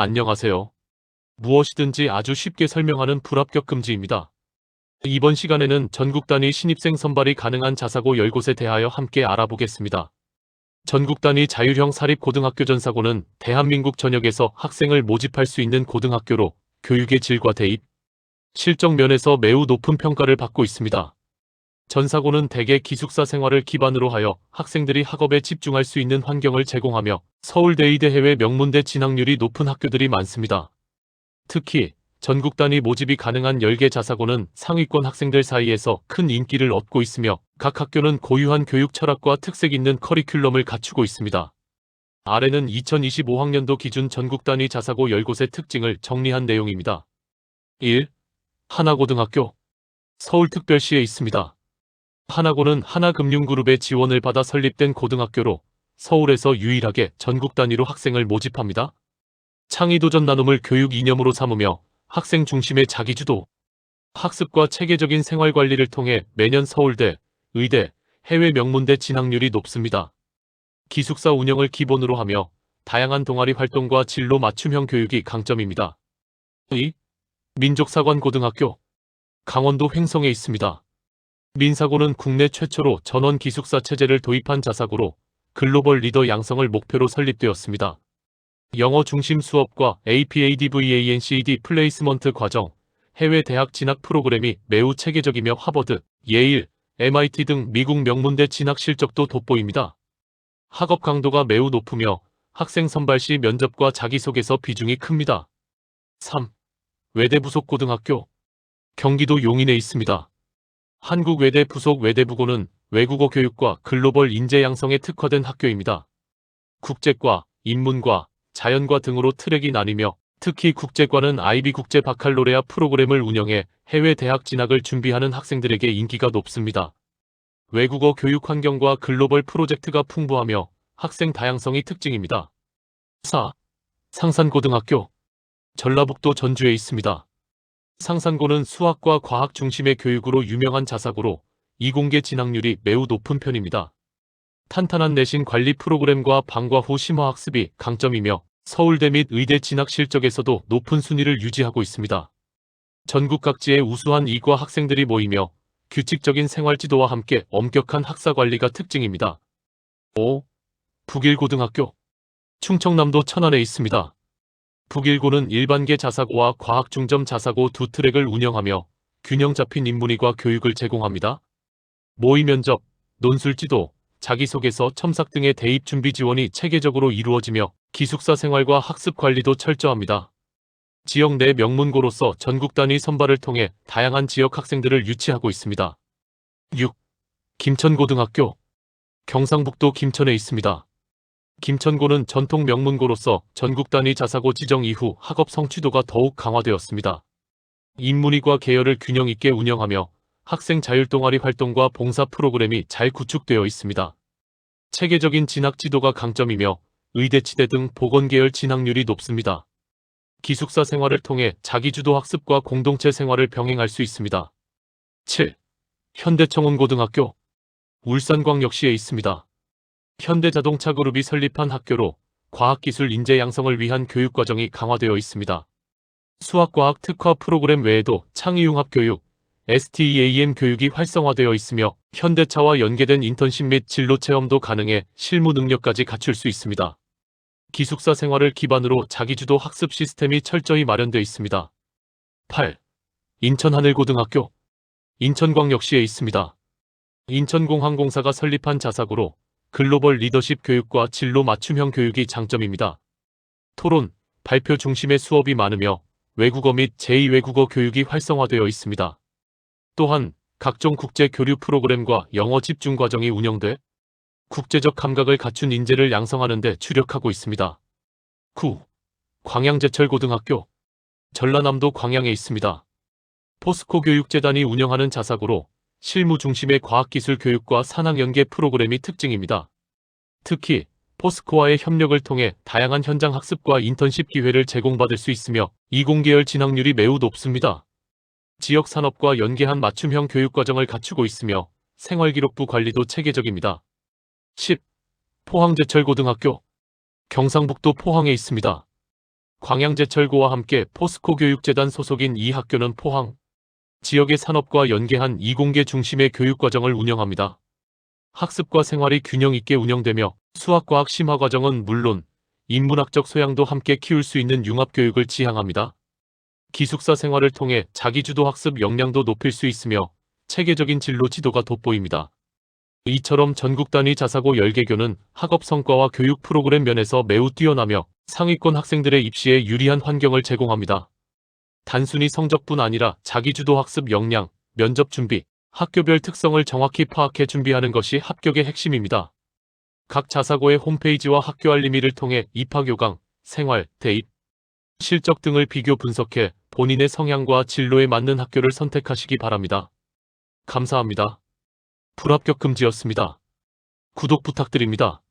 안녕하세요. 무엇이든지 아주 쉽게 설명하는 불합격 금지입니다. 이번 시간에는 전국 단위 신입생 선발이 가능한 자사고 10곳에 대하여 함께 알아보겠습니다. 전국 단위 자율형 사립 고등학교 전사고는 대한민국 전역에서 학생을 모집할 수 있는 고등학교로 교육의 질과 대입, 실적 면에서 매우 높은 평가를 받고 있습니다. 전사고는 대개 기숙사 생활을 기반으로 하여 학생들이 학업에 집중할 수 있는 환경을 제공하며 서울대 의대 해외 명문대 진학률이 높은 학교들이 많습니다. 특히 전국 단위 모집이 가능한 10개 자사고는 상위권 학생들 사이에서 큰 인기를 얻고 있으며 각 학교는 고유한 교육 철학과 특색 있는 커리큘럼을 갖추고 있습니다. 아래는 2025학년도 기준 전국 단위 자사고 10곳의 특징을 정리한 내용입니다. 1. 하나고등학교 서울특별시에 있습니다. 하나고는 하나금융그룹의 지원을 받아 설립된 고등학교로 서울에서 유일하게 전국 단위로 학생을 모집합니다. 창의도전 나눔을 교육 이념으로 삼으며 학생 중심의 자기주도, 학습과 체계적인 생활관리를 통해 매년 서울대, 의대, 해외 명문대 진학률이 높습니다. 기숙사 운영을 기본으로 하며 다양한 동아리 활동과 진로 맞춤형 교육이 강점입니다. 2. 민족사관고등학교 강원도 횡성에 있습니다. 민사고는 국내 최초로 전원 기숙사 체제를 도입한 자사고로 글로벌 리더 양성을 목표로 설립되었습니다. 영어 중심 수업과 APADVANCD 플레이스먼트 과정, 해외 대학 진학 프로그램이 매우 체계적이며 하버드, 예일, MIT 등 미국 명문대 진학 실적도 돋보입니다. 학업 강도가 매우 높으며 학생 선발 시 면접과 자기소개서 비중이 큽니다. 3. 외대 부속 고등학교 경기도 용인에 있습니다. 한국 외대 부속 외대부고는 외국어 교육과 글로벌 인재 양성에 특화된 학교입니다. 국제과, 인문과, 자연과 등으로 트랙이 나뉘며 특히 국제과는 아이비 국제 바칼로레아 프로그램을 운영해 해외 대학 진학을 준비하는 학생들에게 인기가 높습니다. 외국어 교육 환경과 글로벌 프로젝트가 풍부하며 학생 다양성이 특징입니다. 4. 상산고등학교 전라북도 전주에 있습니다. 상산고는 수학과 과학 중심의 교육으로 유명한 자사고로 이공계 진학률이 매우 높은 편입니다. 탄탄한 내신 관리 프로그램과 방과 후 심화 학습이 강점이며 서울대 및 의대 진학 실적에서도 높은 순위를 유지하고 있습니다. 전국 각지의 우수한 이과 학생들이 모이며 규칙적인 생활 지도와 함께 엄격한 학사 관리가 특징입니다. 5. 북일고등학교 충청남도 천안에 있습니다. 북일고는 일반계 자사고와 과학중점 자사고 두 트랙을 운영하며 균형 잡힌 인문이과 교육을 제공합니다. 모의 면접, 논술 지도, 자기소개서 첨삭 등의 대입 준비 지원이 체계적으로 이루어지며 기숙사 생활과 학습 관리도 철저합니다. 지역 내 명문고로서 전국 단위 선발을 통해 다양한 지역 학생들을 유치하고 있습니다. 6. 김천고등학교 경상북도 김천에 있습니다. 김천고는 전통 명문고로서 전국 단위 자사고 지정 이후 학업 성취도가 더욱 강화되었습니다. 인문이과 계열을 균형 있게 운영하며 학생 자율 동아리 활동과 봉사 프로그램이 잘 구축되어 있습니다. 체계적인 진학 지도가 강점이며 의대 치대 등 보건 계열 진학률이 높습니다. 기숙사 생활을 통해 자기주도 학습과 공동체 생활을 병행할 수 있습니다. 7. 현대청운고등학교 울산광역시에 있습니다. 현대자동차그룹이 설립한 학교로 과학기술 인재 양성을 위한 교육과정이 강화되어 있습니다. 수학과학 특화 프로그램 외에도 창의융합 교육, STEAM 교육이 활성화되어 있으며 현대차와 연계된 인턴십 및 진로 체험도 가능해 실무 능력까지 갖출 수 있습니다. 기숙사 생활을 기반으로 자기주도 학습 시스템이 철저히 마련되어 있습니다. 8. 인천하늘고등학교 인천광역시에 있습니다. 인천공항공사가 설립한 자사고로 글로벌 리더십 교육과 진로 맞춤형 교육이 장점입니다. 토론, 발표 중심의 수업이 많으며 외국어 및 제2외국어 교육이 활성화되어 있습니다. 또한 각종 국제 교류 프로그램과 영어 집중 과정이 운영돼 국제적 감각을 갖춘 인재를 양성하는 데 주력하고 있습니다. 9. 광양제철고등학교 전라남도 광양에 있습니다. 포스코 교육재단이 운영하는 자사고로 실무 중심의 과학기술 교육과 산학연계 프로그램이 특징입니다. 특히 포스코와의 협력을 통해 다양한 현장 학습과 인턴십 기회를 제공받을 수 있으며 이공계열 진학률이 매우 높습니다. 지역 산업과 연계한 맞춤형 교육 과정을 갖추고 있으며 생활기록부 관리도 체계적입니다. 10. 포항제철고등학교 경상북도 포항에 있습니다. 광양제철고와 함께 포스코 교육재단 소속인 이 학교는 포항 지역의 산업과 연계한 이공계 중심의 교육과정을 운영합니다. 학습과 생활이 균형 있게 운영되며 수학과학 심화과정은 물론 인문학적 소양도 함께 키울 수 있는 융합교육을 지향합니다. 기숙사 생활을 통해 자기주도 학습 역량도 높일 수 있으며 체계적인 진로 지도가 돋보입니다. 이처럼 전국 단위 자사고 10개교는 학업 성과와 교육 프로그램 면에서 매우 뛰어나며 상위권 학생들의 입시에 유리한 환경을 제공합니다. 단순히 성적뿐 아니라 자기주도 학습 역량, 면접 준비, 학교별 특성을 정확히 파악해 준비하는 것이 합격의 핵심입니다. 각 자사고의 홈페이지와 학교 알림이를 통해 입학 요강, 생활, 대입, 실적 등을 비교 분석해 본인의 성향과 진로에 맞는 학교를 선택하시기 바랍니다. 감사합니다. 불합격 금지였습니다. 구독 부탁드립니다.